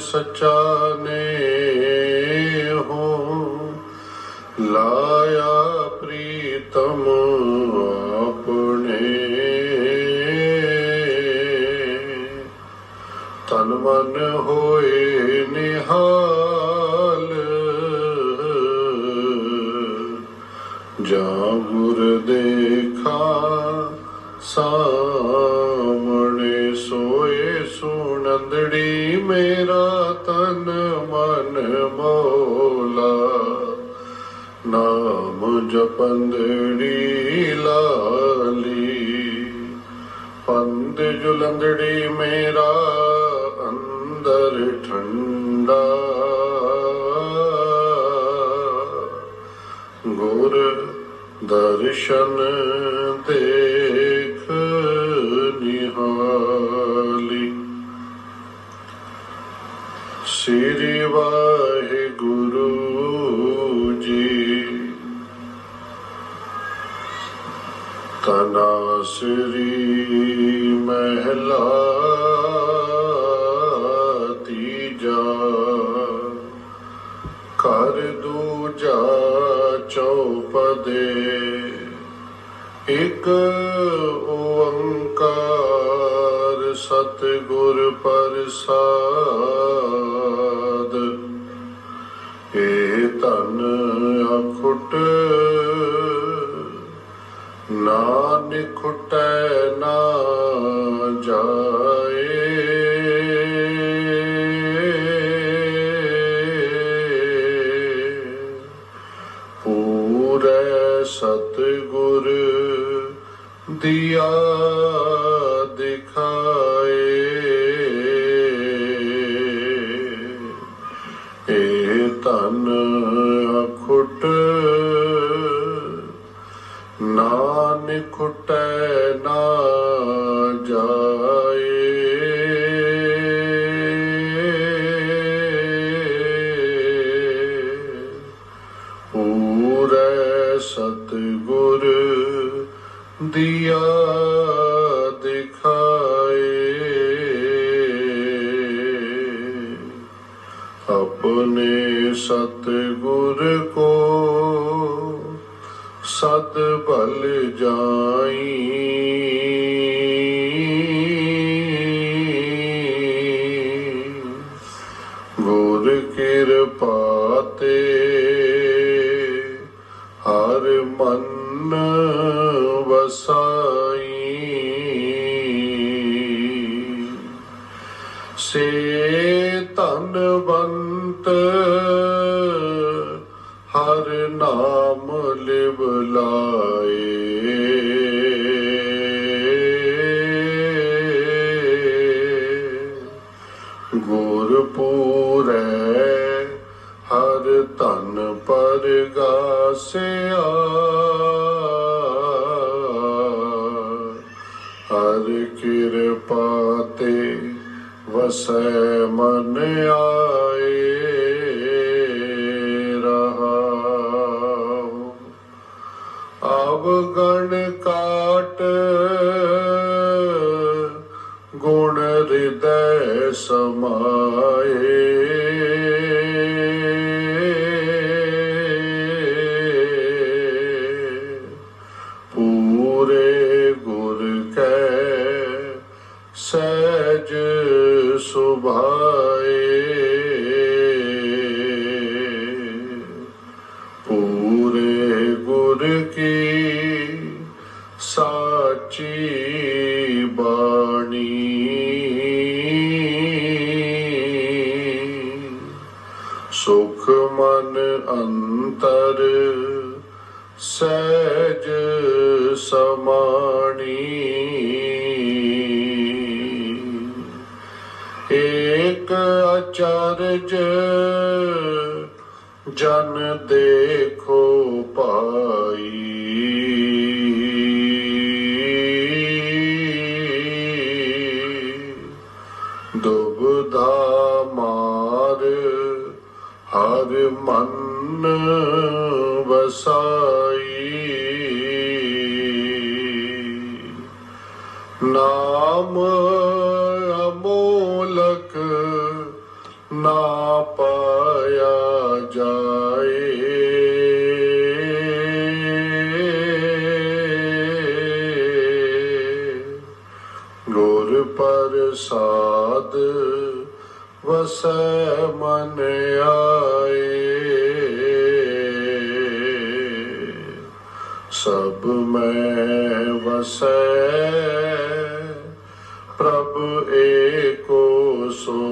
ਸੱਚਾ ਨੇ ਹੋ ਲਾਇਆ ਪ੍ਰੀਤਮ ਆਪਣੇ। ਤਨ ਮਨ ਹੋਏ ਨਿਹਾਲ ਜਾ ਗੁਰ ਦੇਖਾ ਸਾਮਣੇ ਸੋਏ ਸੁਨੰਦੜੀ ਮੇਰਾ। ਤਨ ਮਨ ਮੋਲਾ ਨਾਮ ਜਪੰਦੜੀ ਲਾਲੀ। ਪੰਦ ਜੁਲੰਦੜੀ ਮੇਰਾ ਅੰਦਰ ਠੰਡਾ। ਗੁਰ ਦਰਸ਼ਨ ਦੇ ਵਾਹਿਗੁਰੂ ਜੀ। ਤਨਾ ਸ੍ਰੀ ਮਹਿਲਾ ਤੀਜਾ ਕਰ ਦੂਜਾ ਚੌਪਦੇ ਇਕ ਓੰਕਾਰ ਸਤਿਗੁਰ ਪ੍ਰਸਾਦ। ਦਿਆ ਦਿਖਾਏ। ਏ ਤਨ ਅਖੁੱਟ ਨਾਨਕ ਖੁਟੈ ਨਾ ਜਾਏ। ਪੂਰੇ ਸਤਿਗੁਰ ਦਿਆ ਦਿਖਾਏ। ਆਪਣੇ ਸਤਿਗੁਰ ਕੋ ਸਤ ਭਲ ਜਾਈ। ਕਿਰਪਾ ਸੇ ਧਨਵੰਤ ਵਸੈ ਮਨ ਆਏ ਰਹਾਉ। ਅਵਗਣ ਕਾਟ ਗੁਣ ਹਿਰਦੈ ਸਮਾਏ। ਅਚਰਜ ਜਨ ਦੇਖੋ ਪਾਈ ਦੁਬਦਾ ਮਾਰ ਹਰ ਮਨ ਵਸਾਈ। ਪ੍ਰਸਾਦ ਵਸੈ ਮਨ ਆਏ ਸਭ ਮੈਂ ਵਸੈ ਪ੍ਰਭ ਏਕੋ ਸੋਏ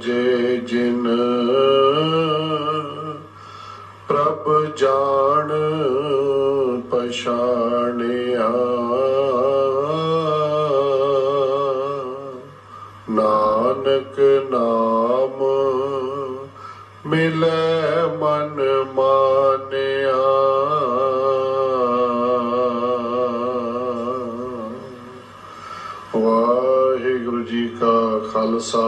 ਜੇ ਜਿਨ ਪ੍ਰਭ ਜਾਣ ਪਛਾਣਿਆ। ਨਾਨਕ ਨਾਮ ਮਿਲੈ ਮਨ ਮਾਨਿਆ। ਵਾਹਿਗੁਰੂ ਜੀ ਕਾ ਖਾਲਸਾ।